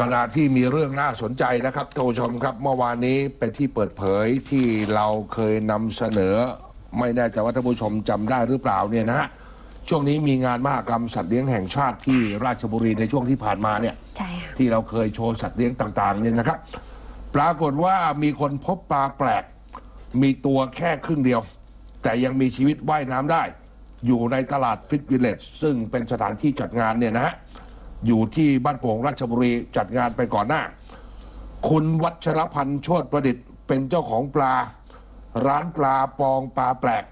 ขณะที่มีเรื่องน่าสนใจนะครับท่านผู้ชมครับเมื่อวานนี้เป็นที่เปิดเผยที่เราเคยนำเสนอ ไม่แน่ใจว่าท่านผู้ชมจำได้หรือเปล่าเนี่ยนะฮะช่วงนี้มีงานมหกรรมสัตว์เลี้ยงแห่งชาติที่ราชบุรีในช่วงที่ผ่านมาเนี่ยใช่ค่ะที่เราเคยโชว์สัตว์เลี้ยงต่างๆเนี่ยนะครับ ปรากฏว่ามีคนพบปลาแปลก มีตัวแค่ครึ่งเดียว แต่ยังมีชีวิตว่ายน้ำได้ อยู่ในตลาดฟิตวิลเลจซึ่งเป็นสถานที่จัดงานเนี่ยนะฮะ อยู่ที่บ้านโป่งราชบุรีจัดงานไปก่อนหน้า คุณวัชรพันธ์โชติประดิษฐ์เป็นเจ้าของปลา ร้านปลาปองปลาแปลก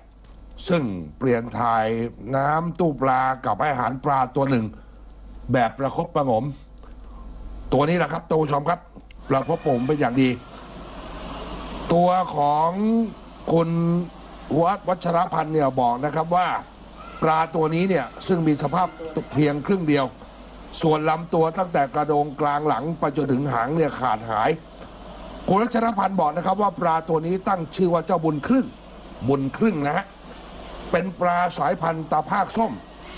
ซึ่งเปลี่ยนถ่ายน้ำตู้ปลากับอาหารปลาตัวหนึ่ง แบบประคบประงม ตัวนี้แหละครับตัวชมครับประคบผมเป็นอย่างดี ตัวของคุณวัดวัชรพันธ์เนี่ยบอกนะครับว่า ปลาตัวนี้เนี่ยซึ่งมีสภาพเพียงครึ่งเดียว ส่วนลำตัวตั้งแต่กระโดงกลางหลังไปจนถึงหางเนี่ยขาดหาย คุณวัชรพันธ์บอกนะครับ ว่าปลาตัวนี้ตั้งชื่อว่าเจ้าบุญครึ่ง บุญครึ่งนะฮะ เป็นปลาสายพันธุ์ตาภาคส้ม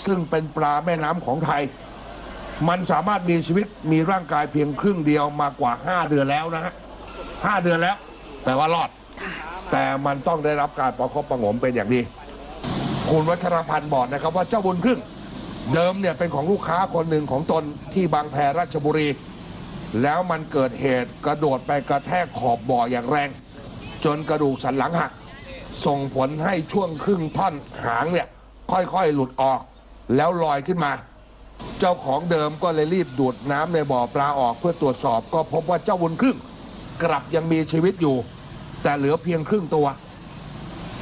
ซึ่งเป็นปลาแม่น้ำของไทย มันสามารถมีชีวิตมีร่างกายเพียงครึ่งเดียวมากว่าห้าเดือนแล้วนะฮะห้าเดือนแล้วแปลว่ารอด แต่มันต้องได้รับการประคบประหงมเป็นอย่างดี คุณวัชรพันธ์บอกนะครับว่าเจ้าบุญครึ่ง เดิมเนี่ยเป็นของลูกค้าคนหนึ่งของตนที่บางแพราชบุรี แล้วมันเกิดเหตุกระโดดไปกระแทกขอบบ่ออย่างแรง จนกระดูกสันหลังหัก ส่งผลให้ช่วงครึ่งท่อนหางเนี่ยค่อยๆหลุดออก แล้วลอยขึ้นมา เจ้าของเดิมก็เลยรีบดูดน้ำในบ่อปลาออกเพื่อตรวจสอบ ก็พบว่าเจ้าบุญครึ่งกลับยังมีชีวิตอยู่ แต่เหลือเพียงครึ่งตัว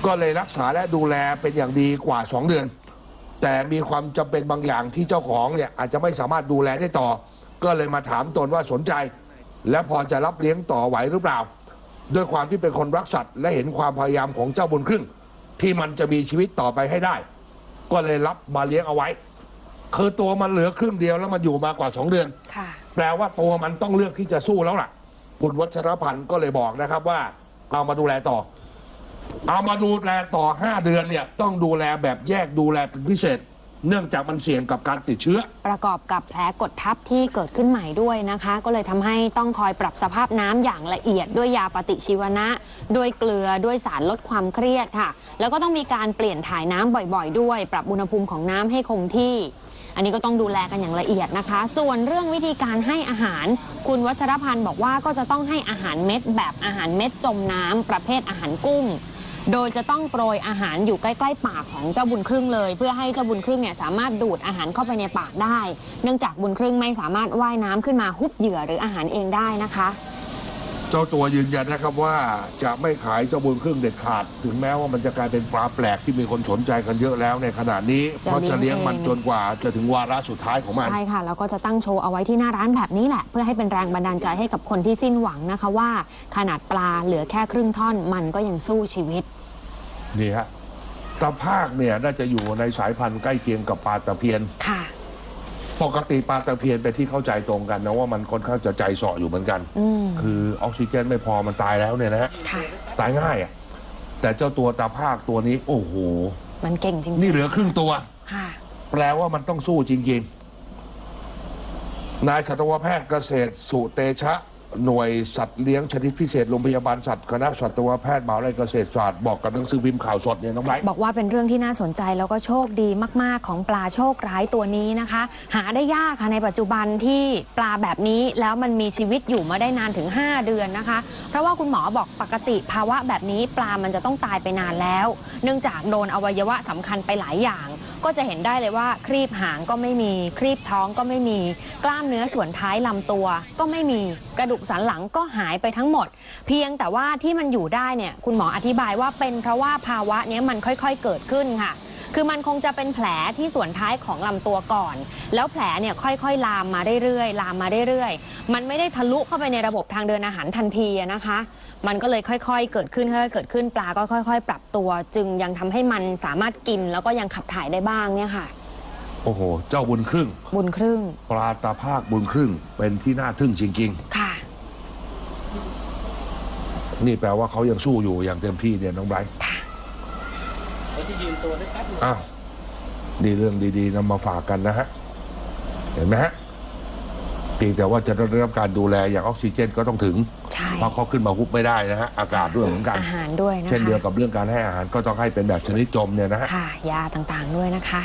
ก็เลยรักษาและดูแลเป็นอย่างดีกว่าสองเดือน แต่มีความจำเป็นบางอย่างที่เจ้าของเนี่ยอาจจะไม่สามารถดูแลได้ต่อ ก็เลยมาถามตนว่าสนใจ และพอจะรับเลี้ยงต่อไหวหรือเปล่า ด้วยความที่เป็นคนรักสัตว์และเห็นความพยายามของเจ้าบุญครึ่ง ที่มันจะมีชีวิตต่อไปให้ได้ ก็เลยรับมาเลี้ยงเอาไว้ คือตัวมันเหลือครึ่งเดียวแล้วมันอยู่มากว่าสองเดือน ค่ะ แปลว่าตัวมันต้องเลือกที่จะสู้แล้วล่ะ คุณวัชรพันธ์ก็เลยบอกนะครับว่าเอามาดูแลต่อ เอามาดูแลต่อห้าเดือนเนี่ยต้องดูแลแบบแยกดูแลเป็นพิเศษ เนื่องจากมันเสี่ยงกับการติดเชื้อ ประกอบกับแผลกดทับที่เกิดขึ้นใหม่ด้วยนะคะ ก็เลยทำให้ต้องคอยปรับสภาพน้ำอย่างละเอียดด้วยยาปฏิชีวนะ ด้วยเกลือด้วยสารลดความเครียดค่ะ แล้วก็ต้องมีการเปลี่ยนถ่ายน้ำบ่อยๆ ด้วย ปรับอุณหภูมิของน้ำให้คงที่ อันนี้ก็ต้องดูแลกันอย่างละเอียดนะคะ ส่วนเรื่องวิธีการให้อาหาร คุณวัชรพันธ์บอกว่าก็จะต้องให้อาหารเม็ดแบบอาหารเม็ดจมน้ำประเภทอาหารกุ้ง โดยจะต้องโปรยอาหารอยู่ใกล้ๆปากของเจ้าบุญครึ่งเลย เพื่อให้เจ้าบุญครึ่งเนี่ยสามารถดูดอาหารเข้าไปในปากได้ เนื่องจากบุญครึ่งไม่สามารถว่ายน้ำขึ้นมาฮุบเหยื่อหรืออาหารเองได้นะคะ เจ้าตัวยืนยันนะครับว่าจะไม่ขายเจ้าบุญครึ่งเด็ดขาด ถึงแม้ว่ามันจะกลายเป็นปลาแปลกที่มีคนสนใจกันเยอะแล้วในขณะนี้ เพราะจะเลี้ยงมันจนกว่าจะถึงวาระสุดท้ายของมัน ใช่ค่ะ แล้วก็จะตั้งโชว์เอาไว้ที่หน้าร้านแบบนี้แหละ เพื่อให้เป็นแรงบันดาลใจให้กับคนที่สิ้นหวังนะคะว่า ขนาดปลาเหลือแค่ครึ่งท่อนมันก็ยังสู้ชีวิต นี่ฮะตะภาคเนี่ยน่าจะอยู่ในสายพันธุ์ใกล้เคียงกับปลาตะเพียนค่ะ ปกติปลาตะเพียนเป็นที่เข้าใจตรงกันนะว่ามันค่อนข้างจะใจเสาะอยู่เหมือนกัน อืม คือออกซิเจนไม่พอมันตายแล้วเนี่ยนะฮะค่ะ ตายง่ายอะแต่เจ้าตัวตาภาคตัวนี้ โอ้โห มันเก่งจริงๆนี่เหลือครึ่งตัว ค่ะ แปลว่ามันต้องสู้จริง ๆ นายสัตวแพทย์เกษตรสุเตชะ หน่วยสัตว์เลี้ยงชนิดพิเศษโรงพยาบาลสัตว์คณะสัตวแพทย์มหาวิทยาลัยเกษตรศาสตร์บอกกับหนังสือพิมพ์ข่าวสดเนี่ยน้องไบรท์บอกว่าเป็นเรื่องที่น่าสนใจแล้วก็โชคดีมาก ๆ ของปลาโชคร้ายตัวนี้นะคะ หาได้ยากค่ะในปัจจุบันที่ปลาแบบนี้แล้วมันมีชีวิตอยู่มาได้นานถึง 5 เดือนนะคะ เพราะว่าคุณหมอบอกปกติภาวะแบบนี้ปลามันจะต้องตายไปนานแล้ว เนื่องจากโดนอวัยวะสำคัญไปหลายอย่าง ก็จะเห็นได้เลยว่าครีบหางก็ไม่มี ครีบท้องก็ไม่มี กล้ามเนื้อส่วนท้ายลำตัว ก็ไม่มีกระดูกสันหลังก็หายไปทั้งหมด เพียงแต่ว่าที่มันอยู่ได้เนี่ยคุณหมออธิบายว่าเป็นเพราะว่าภาวะนี้มันค่อย ๆ เกิดขึ้นค่ะ คือมันคงจะเป็นแผลที่ส่วนท้ายของลำตัวก่อน แล้วแผลเนี่ยค่อยๆ ลามมาเรื่อยๆ ลามมาเรื่อยๆ มันไม่ได้ทะลุเข้าไปในระบบทางเดินอาหารทันทีอะนะคะ มันก็เลยค่อยๆ เกิดขึ้นค่อยๆเกิดขึ้นปลาก็ค่อย ๆ ปรับตัว จึงยังทำให้มันสามารถกินแล้วก็ยังขับถ่ายได้บ้างเนี่ยค่ะ โอ้โห เจ้าบุญครึ่ง บุญครึ่ง ปลาตาภาคบุญครึ่ง เป็นที่น่าทึ่งจริงค่ะๆนี่แปลว่าเขายังสู้อยู่อย่างเต็มที่เนี่ยน้องไบรท์แล้ว ที่ยืนตัวได้แป๊บนึงอ้าวนี่เรื่องดีๆนำมาฝากกันนะฮะ เห็นไหมฮะเพียงแต่ว่าจะได้รับการดูแลอย่างออกซิเจนก็ต้องถึง ใช่ เพราะเขาขึ้นมาฮุบไม่ได้นะฮะ อากาศด้วยเหมือนกัน อาหารด้วยนะคะเช่นเดียวกับเรื่องการให้อาหารก็ต้องให้เป็นแบบชนิดจมเนี่ยนะฮะ ค่ะ ยาต่างๆด้วยนะคะ